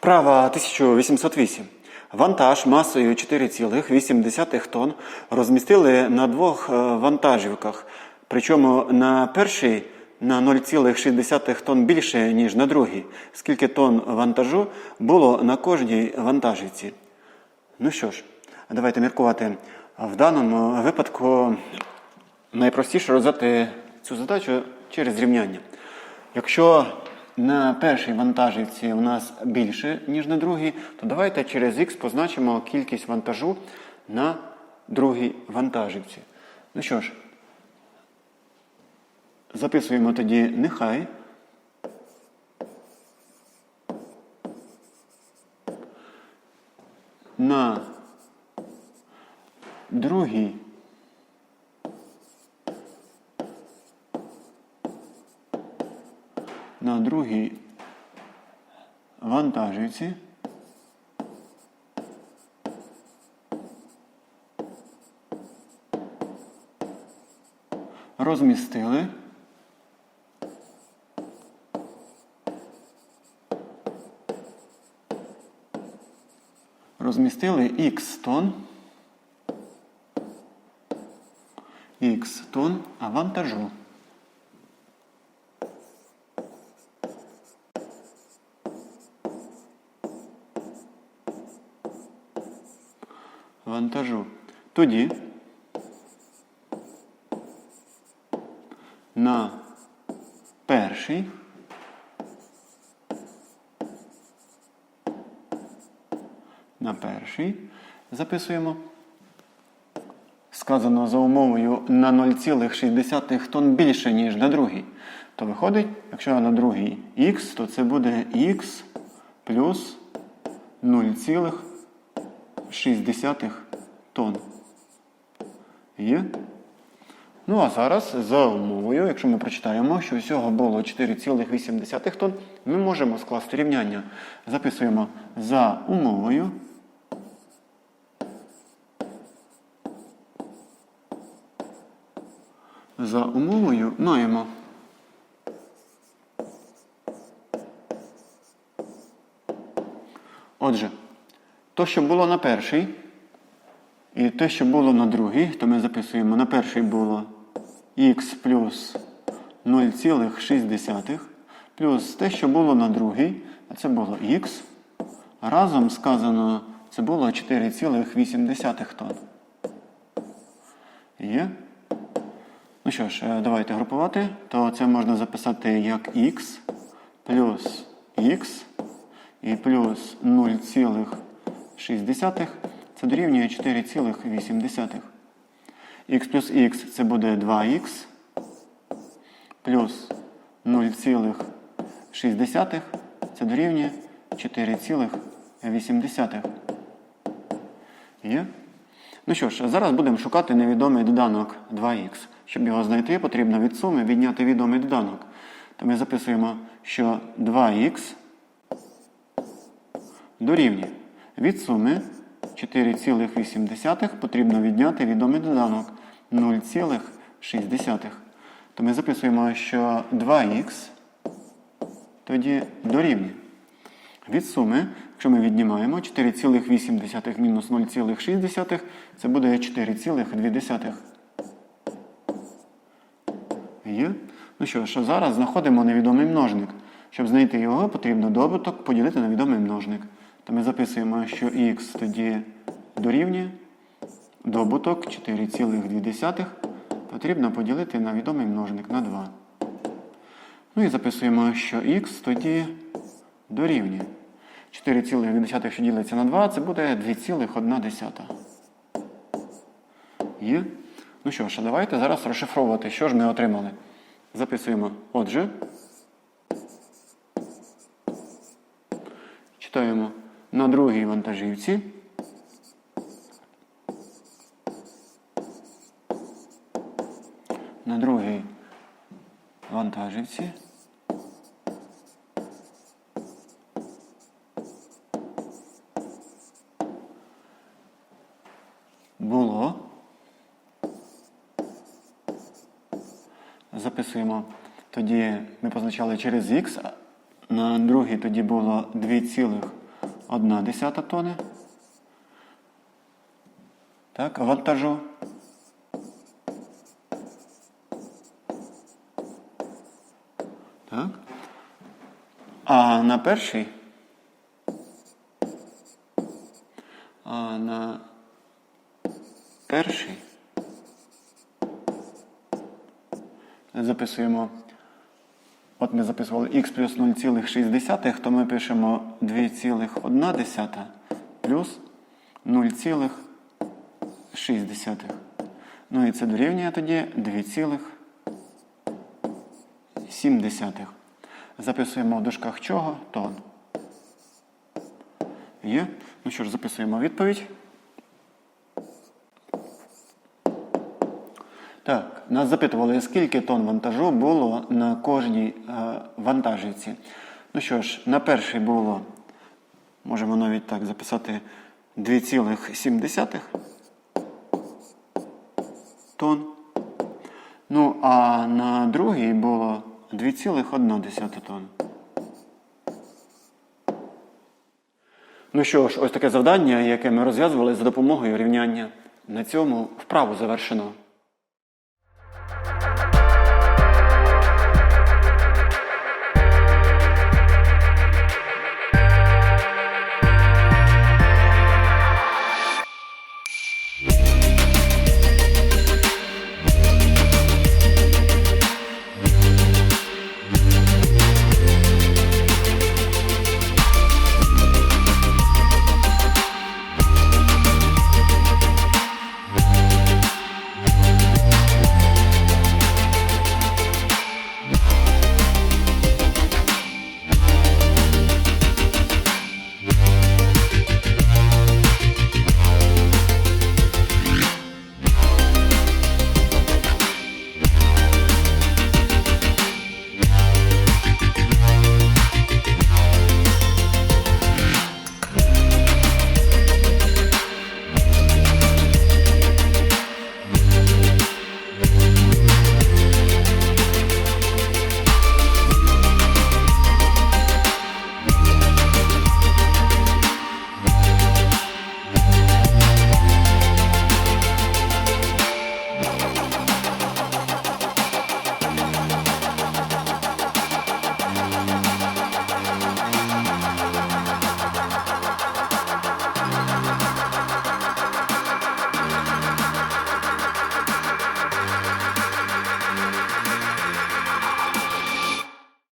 Вправа 1808. Вантаж масою 4,8 тонн розмістили на двох е, вантажівках. Причому на перший на 0,6 тонн більше, ніж на другий. Скільки тонн вантажу було на кожній вантажівці? Ну що ж, давайте міркувати. В даному випадку найпростіше розв'язати цю задачу через рівняння. Якщо на першій вантажівці у нас більше, ніж на другій, то давайте через х позначимо кількість вантажу на другій вантажівці. Ну що ж, записуємо тоді нехай. На другій на другій вантажівці. Розмістили. Розмістили Х тонн Х тонн вантажу. Вантажу. Тоді на перший на перший записуємо. Сказано за умовою на 0,6 тонн більше, ніж на другий. То виходить, якщо на другий х, то це буде х плюс 0,6 тонн. Є? Ну, а зараз за умовою, якщо ми прочитаємо, що всього було 4,8 тонн, ми можемо скласти рівняння. Записуємо за умовою. За умовою маємо. Отже, то, що було на перший, і те, що було на другий, то ми записуємо на перший було х плюс 0,6, плюс те, що було на другий, а це було х. Разом сказано, це було 4,8 тонн. Є? Ну що ж, е, давайте групувати, то це можна записати як х плюс х і плюс 0,6 це дорівнює 4,8. х плюс х це буде 2х плюс 0,6 це дорівнює 4,8. Є? Ну що ж, зараз будемо шукати невідомий доданок 2х. Щоб його знайти, потрібно від суми відняти відомий доданок. То ми записуємо, що 2х дорівнює від суми 4,8 потрібно відняти відомий доданок 0,6. То ми записуємо, що 2х тоді дорівнює. Від суми, якщо ми віднімаємо 4,8 мінус 0,6, це буде 4,2. Є? Ну що ж, зараз знаходимо невідомий множник. Щоб знайти його, потрібно добуток поділити на відомий множник. То ми записуємо, що х тоді дорівнює добуток 4,2 потрібно поділити на відомий множник на 2. Ну і записуємо, що х тоді дорівнює. 4,2, що ділиться на 2, це буде 2,1. Є? Ну що ж, давайте зараз розшифровувати, що ж ми отримали. Записуємо. Отже, читаємо на другій вантажівці. На другій вантажівці. Було. Записуємо. Тоді ми позначали через х, на другій тоді було 2,1 1 десята тони. Так, вантажу. Так. А на перший. А на перший. Записуємо. От ми записували х плюс 0,6, то ми пишемо 2,1 плюс 0,6. Ну і це дорівнює тоді 2,7. Записуємо в дужках чого? Тон. Є. Ну що ж, записуємо відповідь. Так, нас запитували, скільки тонн вантажу було на кожній е, вантажівці. Ну що ж, на першій було, можемо навіть так записати 2,7 тонн. Ну, а на другій було 2,1 тонн. Ну що ж, ось таке завдання, яке ми розв'язували за допомогою рівняння. На цьому вправу завершено.